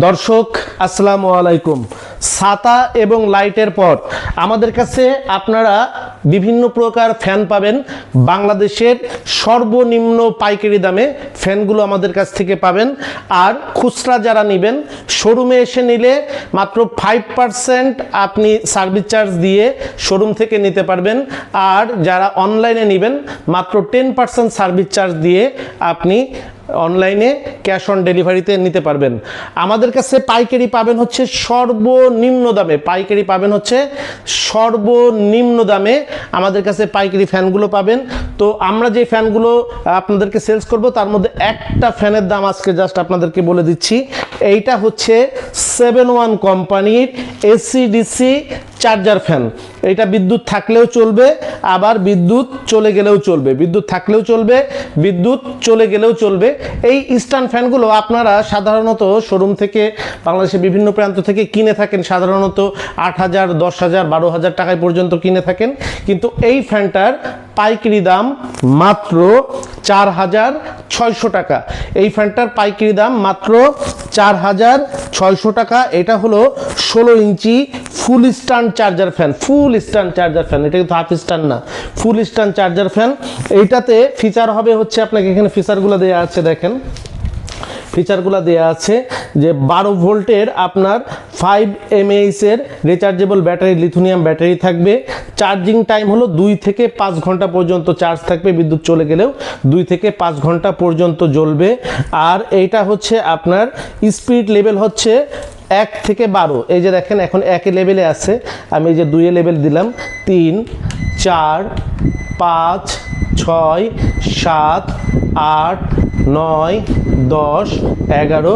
দর্শক, আসসালামু আলাইকুম। ছাতা এবং লাইটের পর আমাদের কাছে আপনারা বিভিন্ন প্রকার ফ্যান পাবেন। বাংলাদেশের সর্বনিম্ন পাইকারি দামে ফ্যানগুলো আমাদের কাছ থেকে পাবেন। আর খুচরা যারা নেবেন, শোরুমে এসে নিলে মাত্র ফাইভ পার্সেন্ট আপনি সার্ভিস চার্জ দিয়ে শোরুম থেকে নিতে পারবেন। আর যারা অনলাইনে নেবেন, মাত্র টেন পার্সেন্ট সার্ভিস চার্জ দিয়ে আপনি অনলাইনে ক্যাশ অন ডেলিভারিতে নিতে পারবেন। আমাদের কাছে পাইকারি পাবেন হচ্ছে সর্বনিম্ন দামে, পাইকারি পাবেন হচ্ছে সর্বনিম্ন দামে আমাদের কাছে পাইকারি ফ্যানগুলো পাবেন। তো আমরা যে ফ্যানগুলো আপনাদেরকে সেলস করব, তার মধ্যে একটা ফ্যানের দাম আজকে জাস্ট আপনাদেরকে বলে দিচ্ছি। এইটা হচ্ছে সেভেন ওয়ান কোম্পানির এসিডিসি চার্জার ফ্যান। এটা বিদ্যুৎ থাকলেও চলবে, আবার বিদ্যুৎ চলে গেলেও চলবে। বিদ্যুৎ থাকলেও চলবে, বিদ্যুৎ চলে গেলেও চলবে। এই স্ট্যান্ড ফ্যানগুলো আপনারা সাধারণত শোরুম থেকে বাংলাদেশের বিভিন্ন প্রান্ত থেকে কিনে থাকেন। সাধারণত আট হাজার, দশ হাজার, বারো হাজার টাকায় পর্যন্ত কিনে থাকেন। কিন্তু এই ফ্যানটার পাইকারি দাম মাত্র চার হাজার ছয়শো টাকা। এই ফ্যানটার পাইকারি দাম মাত্র চার হাজার ছয়শো টাকা। এটা হলো ষোলো inch full stand charger fan. Full stand charger fan. এটা কিন্তু হাফ স্ট্যান্ড না। Full stand charger fan. এইটাতে ফিচার হবে হচ্ছে আপনাকে এখানে ফিচারগুলো দেওয়া আছে দেখেন। ফিচারগুলো দেওয়া আছে যে বারো ভোল্টের আপনার ফাইভ এমএইচের রিচার্জেবল ব্যাটারি লিথুনিয়াম ব্যাটারি থাকবে। চার্জিং টাইম হলো দুই থেকে পাঁচ ঘণ্টা পর্যন্ত চার্জ থাকবে। বিদ্যুৎ চলে গেলেও দুই থেকে পাঁচ ঘণ্টা পর্যন্ত জ্বলবে। আর এইটা হচ্ছে আপনার স্পিড লেভেল হচ্ছে এক থেকে বারো। এই যে দেখেন, এখন একে লেভেলে আছে। আমি এই যে দুয়ে লেভেল দিলাম, তিন, চার, পাঁচ, ছয়, সাত, আট, নয় দশ, এগারো,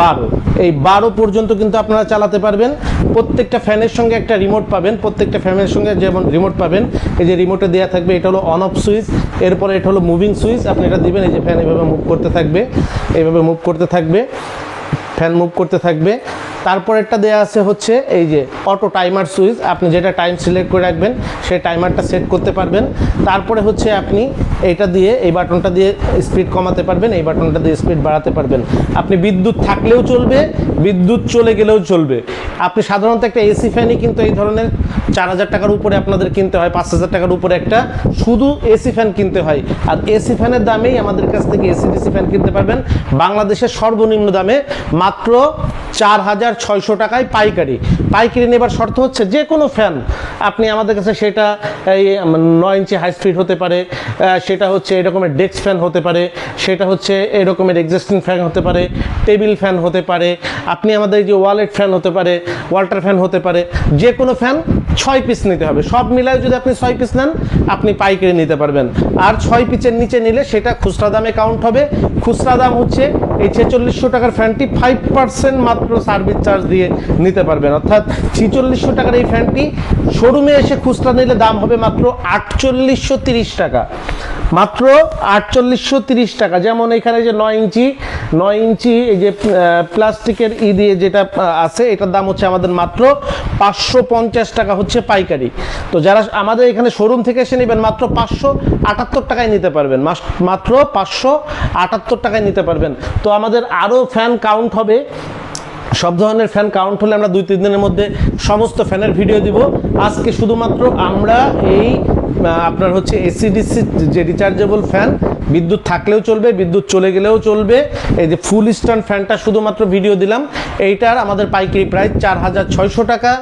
বারো। এই বারো পর্যন্ত কিন্তু আপনারা চালাতে পারবেন। প্রত্যেকটা ফ্যানের সঙ্গে একটা রিমোট পাবেন। প্রত্যেকটা ফ্যানের সঙ্গে যেমন রিমোট পাবেন, এই যে রিমোটে দেওয়া থাকবে, এটা হলো অন অফ সুইচ এরপরে এটা হলো মুভিং সুইচ আপনি এটা দিবেন, এই যে ফ্যান এভাবে মুভ করতে থাকবে এইভাবে মুভ করতে থাকবে ফ্যান মুভ করতে থাকবে। তারপরেরটা দেওয়া আছে হচ্ছে এই যে অটো টাইমার সুইচ। আপনি যেটা টাইম সিলেক্ট করে রাখবেন, সেই টাইমারটা সেট করতে পারবেন। তারপরে হচ্ছে আপনি এটা দিয়ে, এই বাটনটা দিয়ে স্পিড কমাতে পারবেন, এই বাটনটা দিয়ে স্পিড বাড়াতে পারবেন। আপনি বিদ্যুৎ থাকলেও চলবে, বিদ্যুৎ চলে গেলেও চলবে। আপনি সাধারণত একটা এসি ফ্যানই কিন্তু এই ধরনের চার হাজার টাকার উপরে আপনাদের কিনতে হয়, পাঁচ হাজার টাকার উপরে একটা শুধু এসি ফ্যান কিনতে হয়। আর এসি ফ্যানের দামেই আমাদের কাছ থেকে এসি ডিসি ফ্যান কিনতে পারবেন। বাংলাদেশের সর্বনিম্ন দামে মাত্র চার হাজার ছয়শো টাকায় পাইকারি। পাইকারি নেবার শর্ত হচ্ছে যে কোনো ফ্যান আপনি আমাদের কাছে সেটা এই নয় ইঞ্চি হাই স্পিড হতে পারে সেটা হচ্ছে এরকমের ডেস্ক ফ্যান হতে পারে, সেটা হচ্ছে এরকমের এক্সিস্টিং ফ্যান হতে পারে টেবিল ফ্যান হতে পারে, আপনি আমাদের যে ওয়ালেট ফ্যান হতে পারে ওয়াল্টার ফ্যান হতে পারে, যে কোনো ফ্যান ছয় পিস নিতে হবে। সব মিলায় যদি আপনি ছয় পিস নেন, আপনি পাইকারি নিতে পারবেন। আর ছয় পিসের নিচে নিলে সেটা খুচরা দামে কাউন্ট হবে। খুচরা দাম হচ্ছে এই ছেচল্লিশশো টাকার ফ্যানটি ফাইভ পার্সেন্ট মাত্র সার্ভিস চার্জ দিয়ে নিতে পারবেন। অর্থাৎ ছিচল্লিশশো টাকার এই ফ্যানটি শোরুমে এসে খুচরা নিলে দাম হবে মাত্র আটচল্লিশশো তিরিশ টাকা। মাত্র আটচল্লিশশো তিরিশ টাকা। যেমন এখানে যে নয় ইঞ্চি নয় ইঞ্চি এই যে প্লাস্টিকের ই দিয়ে যেটা আছে, এটার দাম হচ্ছে আমাদের মাত্র পাঁচশো পঞ্চাশ টাকা হচ্ছে পাইকারি। তো যারা আমাদের এখানে শোরুম থেকে এসে নেবেন, মাত্র পাঁচশো আটাত্তর টাকায় নিতে পারবেন। মাত্র পাঁচশো আটাত্তর টাকায় নিতে পারবেন। তো আমাদের আরও ফ্যান কাউন্ট হবে। সব ধরনের ফ্যান কাউন্ট হলে আমরা দুই তিন দিনের মধ্যে সমস্ত ফ্যানের ভিডিও দিব। আজকে শুধুমাত্র আমরা এই আপনার হচ্ছে এসিডিসি যে রিচার্জেবল ফ্যান বিদ্যুৎ থাকলেও চলবে, বিদ্যুৎ চলে গেলেও চলবে। এই যে ফুল স্ট্যান্ড ফ্যানটা শুধুমাত্র ভিডিও দিলাম, এইটার আমাদের পাইকারি প্রাইস চার হাজার ছয়শো টাকা।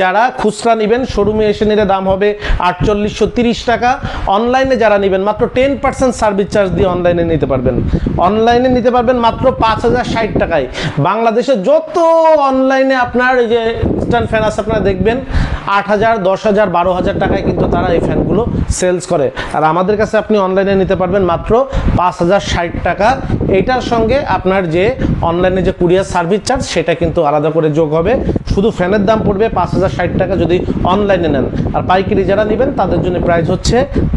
যারা খুচরা নেবেন শোরুমে এসে নিলে দাম হবে আটচল্লিশশো তিরিশ টাকা। অনলাইনে যারা নেবেন, মাত্র টেন পার্সেন্ট সার্ভিস চার্জ দিয়ে অনলাইনে নিতে পারবেন। অনলাইনে নিতে পারবেন মাত্র পাঁচ হাজার ষাট টাকায়। বাংলাদেশে যত অনলাইনে আপনার এই যে স্ট্যান্ড ফ্যান আছে, আপনারা দেখবেন, আট হাজার, দশ হাজার, বারো হাজার টাকায় কিন্তু তারা এই ফ্যানগুলো সেলস করে। আর আমাদের কাছে আপনি অনলাইনে নিতে পারবেন মাত্র পাঁচ হাজার ষাট টাকা। এইটার সঙ্গে আপনার যে অনলাইনে যে কুরিয়ার সার্ভিস চার্জ সেটা কিন্তু আলাদা করে যোগ হবে। শুধু ফ্যানের দাম পড়বে পাঁচ হাজার ষাট টাকা যদি অনলাইনে নেন। আর পাইকারি যারা নেবেন, তাদের জন্য প্রাইস হচ্ছে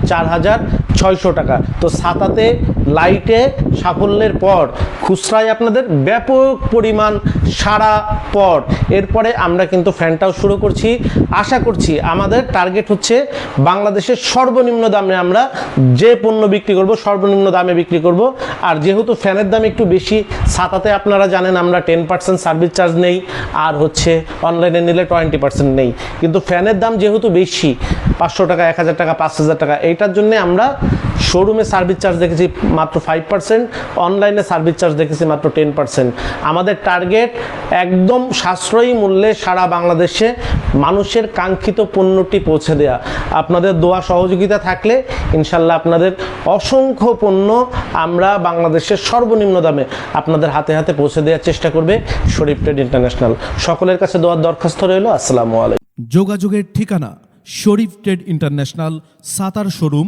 চার হাজার ছয়শো টাকা। তো সাতাতে লাইটে সাফল্যের পর, খুচরায় আপনাদের ব্যাপক পরিমাণ সারা পর। এরপরে আমরা কিন্তু ফ্যানটাও শুরু করছি। আশা করছি আমাদের টার্গেট হচ্ছে বাংলাদেশের সর্বনিম্ন দামে আমরা যে পণ্য বিক্রি করব, সর্বনিম্ন দামে বিক্রি করব। আর যেহেতু ফ্যানের দাম একটু বেশি, ছাতাতে আপনারা জানেন আমরা টেন পার্সেন্ট সার্ভিস চার্জ নেই, আর হচ্ছে অনলাইনে নিলে টোয়েন্টি পার্সেন্ট নেই। কিন্তু ফ্যানের দাম যেহেতু বেশি, পাঁচশো টাকা, এক হাজার টাকা, পাঁচ হাজার টাকা, এইটার জন্য আমরা শোরুমে সার্ভিস চার্জ দেখেছি মাত্র ফাইভ পার্সেন্ট অনলাইনে সার্ভিস চার্জ দেখেছি মাত্র টেন পার্সেন্ট আমাদের টার্গেট একদম সাশ্রয়ী মূল্যে সারা বাংলাদেশে মানুষের কাঙ্ক্ষিত পণ্যটি পৌঁছে দেয়া। আপনাদের দোয়া সহযোগিতা থাকলে ইনশাল্লাহ আপনাদের অসংখ্য পণ্য আমরা বাংলাদেশের সর্বনিম্ন দামে আপনাদের হাতে হাতে পৌঁছে দেওয়ার চেষ্টা করবে শরীফ ট্রেড ইন্টারন্যাশনাল। সকলের কাছে দোয়ার দরখাস্ত রইল, আসসালামু আলাইকুম। যোগাযোগের ঠিকানা Sharif trade international, Satar showroom